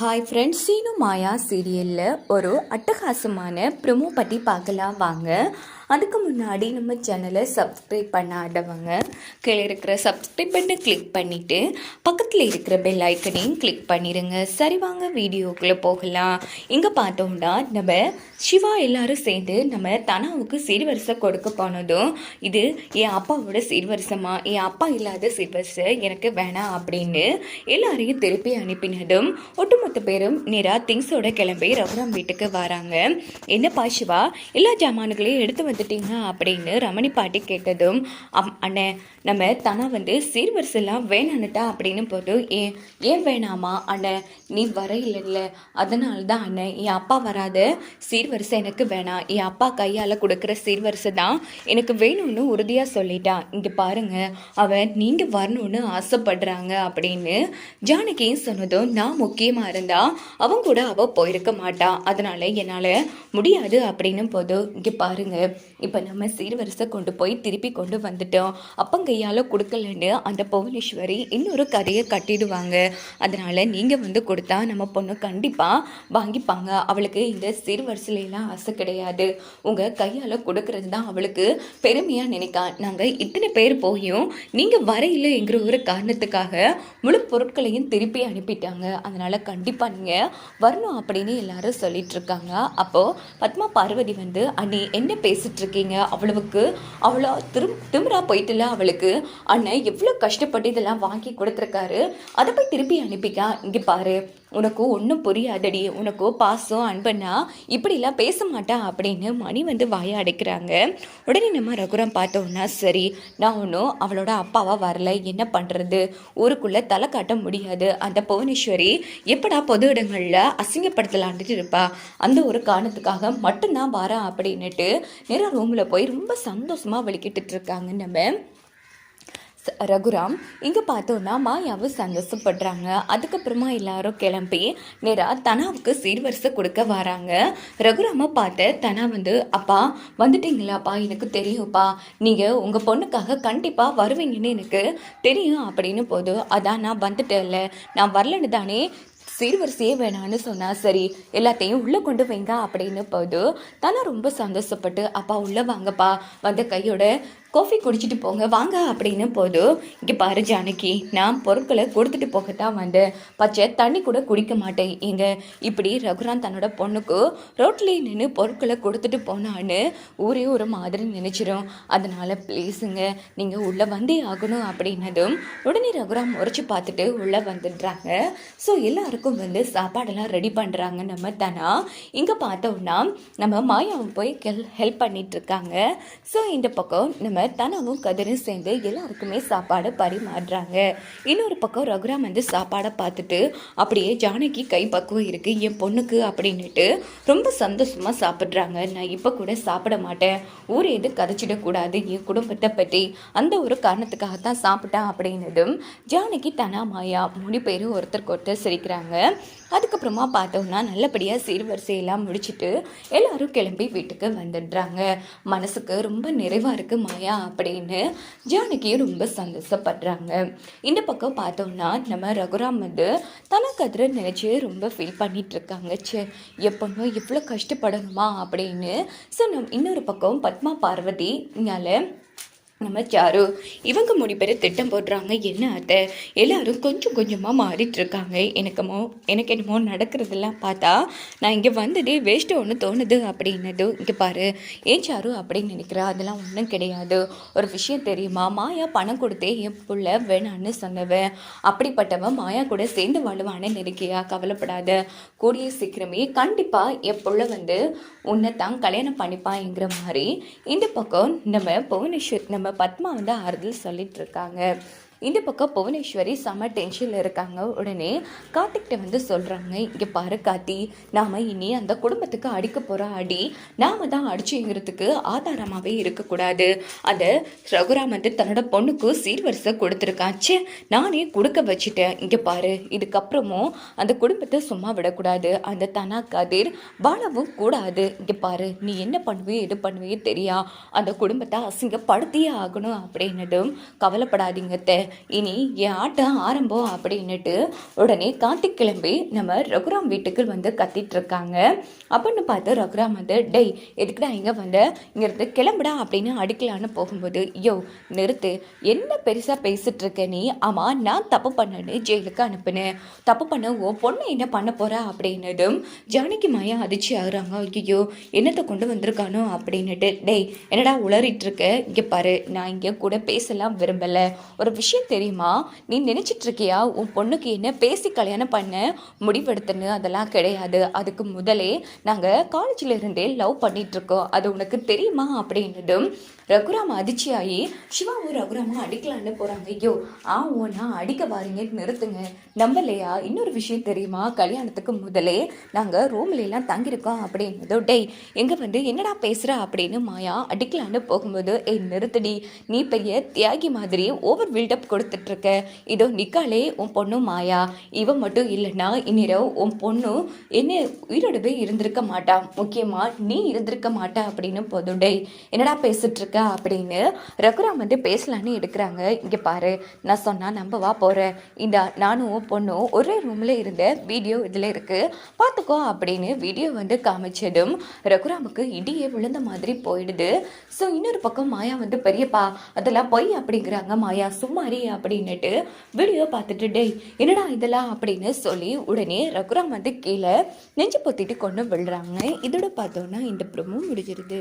Hi friends Seenu மாயா சீரியலில் ஒரு அட்டகாசமான ப்ரொமோ பற்றி பார்க்கலாம். வாங்க. அதுக்கு முன்னாடி நம்ம சேனலை சப்ஸ்கிரைப் பண்ணாதவங்க கீழே இருக்கிற சப்ஸ்கிரைப் பண்ணை கிளிக் பண்ணிவிட்டு பக்கத்தில் இருக்கிற பெல் ஐக்கனையும் கிளிக் பண்ணிடுங்க சரி வாங்க வீடியோக்குள்ளே போகலாம். இங்கே பார்த்தோம்னா நம்ம சிவா எல்லாரும் சேர்ந்து நம்ம தனாவுக்கு சீர்வரிசை கொடுக்க போனதும் இது என் அப்பாவோட சீர்வரிசமா என் அப்பா இல்லாத சீர்வரிசை எனக்கு வேணாம் அப்படின்னு எல்லாரையும் திருப்பி அனுப்பினதும் ஒட்டுமொத்த பேரும் நேராக திங்ஸோட கிளம்பி ரகுராம் வீட்டுக்கு வராங்க. என்னப்பா சிவா எல்லா ஜாமான்களையும் எடுத்து வந்துட்டீங்க அப்படின்னு ரமணி பாட்டி கேட்டதும் அம் அண்ணே நம்ம தனா வந்து சீர்வரிசெல்லாம் வேணான்னுட்டா? அப்படின்னு போது ஏன் ஏன் வேணாமா அண்ணன் நீ வர இல்லைல்ல அதனால தான் அண்ணன் என் அப்பா வராத சீர்வரிசை எனக்கு வேணாம். என் அப்பா கையால் கொடுக்குற சீர்வரிசை தான் எனக்கு வேணும்னு உறுதியாக சொல்லிட்டான் இங்கே பாருங்க அவன் நீங்கள் வரணும்னு ஆசைப்படுறாங்க. அப்படின்னு ஜானகியும் சொன்னதும் நான் முக்கியமாக இருந்தால் அவங்க கூட அவள் போயிருக்க மாட்டான் அதனால என்னால் முடியாது. அப்படின்னும் போது இங்கே பாருங்கள் இப்போ நம்ம சீர்வரிசை கொண்டு போய் திருப்பி கொண்டு வந்துட்டோம். அப்பங்கையால் கொடுக்கலன்னு அந்த புவனேஸ்வரி இன்னொரு கதையை கட்டிடுவாங்க. அதனால் நீங்கள் வந்து கொடுத்தா நம்ம பொண்ணு கண்டிப்பாக வாங்கிப்பாங்க. அவளுக்கு இந்த சீர்வரிசையிலாம் ஆசை கிடையாது. உங்கள் கையால் கொடுக்கறது தான் அவளுக்கு பெருமையாக நினைக்கா. நாங்கள் இத்தனை பேர் போயும் நீங்கள் வரையில்லைங்கிற ஒரு காரணத்துக்காக முழு பொருட்களையும் திருப்பி அனுப்பிட்டாங்க. அதனால் கண்டிப்பாக நீங்கள் வரணும் அப்படின்னு எல்லாரும் சொல்லிட்டு இருக்காங்க. அப்போது பத்மா பார்வதி வந்து அண்ணி என்ன பேசிட்டு இருக்கீங்க. அவ்வளவுக்கு அவ்வளோ திரும் திமிரா போயிட்டுல அவளுக்கு அண்ணன் எவ்வளோ கஷ்டப்பட்டு இதெல்லாம் வாங்கி கொடுத்துருக்காரு. அதை போய் திருப்பி அனுப்பிக்கா இங்கே பாரு. உனக்கு ஒன்றும் புரியாதடி உனக்கு பாசம் அன்பன்னா இப்படிலாம் பேச மாட்டா அப்படின்னு மணி வந்து வாயை அடைக்கிறாங்க. உடனே நம்ம ரகுரம் பார்த்தோன்னா சரி நான் ஒன்றும் அவளோட அப்பாவா வரல என்ன பண்ணுறது ஊருக்குள்ளே தலை காட்ட முடியாது. அந்த புவனேஸ்வரி எப்படா பொது இடங்களில் அசிங்கப்படுத்தலான்ட்டு இருப்பா. அந்த ஒரு காரணத்துக்காக மட்டும்தான் வரா அப்படின்னுட்டு நேராக ரூமில் போய் ரொம்ப சந்தோஷமாக வெளிக்கிட்டு இருக்காங்க நம்ம. ரகுராம் இங்கே பார்த்தோன்னா மாயாவும் சந்தோஷப்படுறாங்க. அதுக்கப்புறமா எல்லாரும் கிளம்பி நேராக தனாவுக்கு சீர்வரிசை கொடுக்க வராங்க. ரகுராமை பார்த்து தனா வந்து அப்பா வந்துட்டீங்களாப்பா? எனக்கு தெரியும்ப்பா. நீங்கள் உங்கள் பொண்ணுக்காக கண்டிப்பாக வருவீங்கன்னு எனக்கு தெரியும் அப்படின்னு போது அதான் நான் வந்துட்டேன்ல. நான் வரலன்னு தானே சீர்வரிசையே வேணான்னு சொன்னா. சரி எல்லாத்தையும் உள்ளே கொண்டு வைங்க அப்படின்னு போது தானே ரொம்ப சந்தோஷப்பட்டு அப்பா உள்ளே வாங்கப்பா. வந்த கையோட காஃபி குடிச்சிட்டு போங்க வாங்க அப்படின்னு போதும் இங்கே பாரு ஜானகி நான் பொருட்களை கொடுத்துட்டு போகத்தான் வந்தேன். பச்சை தண்ணி கூட குடிக்க மாட்டேன். இங்க இப்படி ரகுரான் தன்னோட பொண்ணுக்கு ரோட்லேயே நின்று பொருட்களை கொடுத்துட்டு போனான்னு ஊரே ஒரு மாதிரி நினைச்சிரும். அதனால ப்ளீஸுங்க நீங்கள் உள்ளே வந்தே ஆகணும் அப்படின்னதும் உடனே ரகுராம் முறைச்சி பார்த்துட்டு உள்ளே வந்துடுறாங்க. ஸோ எல்லாருக்கும் வந்து சாப்பாடெல்லாம் ரெடி பண்ணுறாங்க நம்ம தானா. இங்கே பார்த்தோம்னா நம்ம மாயாவும் போய் ஹெல் ஹெல்ப் பண்ணிட்டு இருக்காங்க. ஸோ இந்த பக்கம் நம்ம தனாவும் கதிரும் சேர்ந்து எல்லாருக்குமே சாப்பாடு பரிமாறுறாங்க. இன்னொரு பக்கம் ரகுராம் வந்து சாப்பாடை பார்த்துட்டு அப்படியே ஜானகி கை பக்குவம் இருக்கு என் பொண்ணுக்கு அப்படின்னுட்டு ரொம்ப சந்தோஷமா சாப்பிட்றாங்க. நான் இப்போ கூட சாப்பிட மாட்டேன். ஊர் எது கதைச்சிடக்கூடாது என் குடும்பத்தை பற்றி அந்த ஒரு காரணத்துக்காக தான் சாப்பிட்டேன் அப்படின்னதும் ஜானகி தனா மாயா மூணு பேரும் ஒருத்தருக்கு ஒருத்தர் சிரிக்கிறாங்க. அதுக்கப்புறமா பார்த்தோம்னா நல்லபடியாக சீர்வரிசையெல்லாம் முடிச்சுட்டு எல்லாரும் கிளம்பி வீட்டுக்கு வந்துடுறாங்க. மனசுக்கு ரொம்ப நிறைவாக இருக்குது மாயா அப்படின்னு ஜானகியும் ரொம்ப சந்தோஷப்படுறாங்க. இந்த பக்கம் பார்த்தோம்னா நம்ம ரகுராம் வந்து தனக்கு அதில் நினச்சி ரொம்ப ஃபீல் பண்ணிகிட்ருக்காங்க சே எப்போ இவ்வளோ கஷ்டப்படணுமா அப்படின்னு ஸோ நம் இன்னொரு பக்கம் பத்மா பார்வதினால நம்ம சாரு இவங்க மூணு பேர் திட்டம் போடுறாங்க. என்ன அத்தை? எல்லாரும் கொஞ்சம் கொஞ்சமாக மாறிட்டு இருக்காங்க எனக்குமோ எனக்கு என்னமோ நடக்கிறதெல்லாம் பார்த்தா நான் இங்கே வந்ததே வேஸ்ட்டு ஒன்று தோணுது அப்படின்னது. இங்கே பாரு ஏன் சாரு அப்படின்னு நினைக்கிறா? அதெல்லாம் ஒன்றும் கிடையாது. ஒரு விஷயம் தெரியுமா? மாயா பணம் கொடுத்தே என் புள்ள வேணான்னு சொன்னவன். அப்படிப்பட்டவன் மாயா கூட சேர்ந்து வாழுவான்னு நினைக்கியா கவலைப்படாத. கூடிய சீக்கிரமே கண்டிப்பாக என் புள்ள வந்து உன்னை தான் கல்யாணம் பண்ணிப்பாங்கிற மாதிரி இந்த பக்கம் நம்ம புவனேஸ்வர் நம்ம பத்மா வந்து ஆறுதல் சொல்லிட்டு இருக்காங்க. இந்த பக்கம் புவனேஸ்வரி செம டென்ஷனில் இருக்காங்க. உடனே கார்த்திக்கிட்ட வந்து சொல்கிறாங்க இங்கே பாரு காத்தி நாம் இனி அந்த குடும்பத்துக்கு அடிக்க போகிற அடி நாம தான் அடிச்சுங்கிறதுக்கு ஆதாரமாகவே இருக்கக்கூடாது. அதை ரகுராம் வந்து தன்னோட பொண்ணுக்கு சீர்வரிசை கொடுத்துருக்கான். ச்சே நானே கொடுக்க வச்சுட்டேன். இங்கே பாரு இதுக்கப்புறமும் அந்த குடும்பத்தை சும்மா விடக்கூடாது. அந்த தனா கதிர் வாழவும் கூடாது. இங்கே பாரு நீ என்ன பண்ணுவே எது பண்ணுவே தெரியா? அந்த குடும்பத்தை அசிங்கப்படுத்தியே ஆகணும் அப்படின்னதும் கவலைப்படாதீங்க அத்தை. இனி என் ஆட்டம் ஆரம்பம் அப்படின்னுட்டு உடனே கார்த்திக் கிளம்பி நம்ம ரகுராம் வீட்டுக்கு வந்து கத்திட்டு இருக்காங்க. அப்படின்னு பார்த்து ரகுராம் வந்து டெய் எதுக்குடா இங்கே வந்து? இங்கேருந்து கிளம்புடா அப்படின்னு அடிக்கலான்னு போகும்போது யோ நிறுத்து. என்ன பெருசாக பேசிட்டு இருக்க நீ? ஆமாம் நான் தப்பு பண்ணேன்னு ஜெயிலுக்கு அனுப்புனேன். தப்பு பண்ண ஓ பொண்ணு என்ன பண்ண போகிறா அப்படின்னதும் ஜானகி மாயா அதிர்ச்சி ஆகுறாங்க. ஐயோ என்னத்தை கொண்டு வந்திருக்கானோ? அப்படின்னுட்டு டேய் என்னடா உளறிட்டு இருக்க? இங்கே பாரு நான் இங்கே கூட பேசலாம் விரும்பலை. ஒரு விஷயம் தெரியுமா? நீ நினைச்சிட்டு இருக்கியா உன் பொண்ணுக்கு என்ன பேசி கல்யாணம் பண்ண முடிவெடுத்துன்னு அதெல்லாம் கிடையாது. அதுக்கு முதலே நாங்கள் காலேஜில் இருந்தே லவ் பண்ணிட்டு இருக்கோம் அது உனக்கு தெரியுமா? அப்படின்னதும் ரகுராம் அதிர்ச்சியாகி சிவாவும் ரகுராமும் அடிக்கலான்னு போகிறாங்க ஐயோ ஆ ஓனா அடிக்க வாரீங்க நிறுத்துங்க. நம்பலையா? இன்னொரு விஷயம் தெரியுமா? கல்யாணத்துக்கு முதலே நாங்கள் ரூம்ல எல்லாம் தங்கியிருக்கோம். அப்படின்னதோ டேய் எங்கே வந்து என்னடா பேசுகிற அப்படின்னு மாயா அடிக்கலான்னு போகும்போது ஏய் நிறுத்தடி. நீ பெரிய தியாகி மாதிரி ஓவர் பில்டப் கொடுத்துட்ருக்க. இதோ நிக்காலே உன் பொண்ணு மாயா. இவன் மட்டும் இல்லைன்னா இந்நிரவு உன் பொண்ணு என்ன உயிரோடவே இருந்திருக்க மாட்டா. முக்கியமாக நீ இருந்திருக்க மாட்டா அப்படின்னு போதும். என்னடா பேசிகிட்ருக்க அப்படின்னு ரகுராம் வந்து பேசலான்னு எடுக்கிறாங்க. இங்கே பாரு நான் சொன்னால் நம்பவா போகிறேன் இந்த நானும் உன் பொண்ணும் ஒரே ரூமில் இருந்த வீடியோ இதில் இருக்குது பார்த்துக்கோ அப்படின்னு வீடியோ வந்து காமிச்சதும் ரகுராமுக்கு இடியே விழுந்த மாதிரி போயிடுது. ஸோ இன்னொரு பக்கம் மாயா வந்து பெரியப்பா அதெல்லாம் பொய் அப்படிங்கிறாங்க. மாயா சும்மாரி அப்படின்னுட்டு வீடியோ பார்த்துட்டு டேய் என்னடா இதெல்லாம்? அப்படின்னு சொல்லி உடனே ரகுராம் வந்து கீழே நெஞ்சு பொத்திட்டு கொண்டு விழுறாங்க. இதோட பார்த்தோன்னா இந்த ப்ரோமோ முடிஞ்சிருது.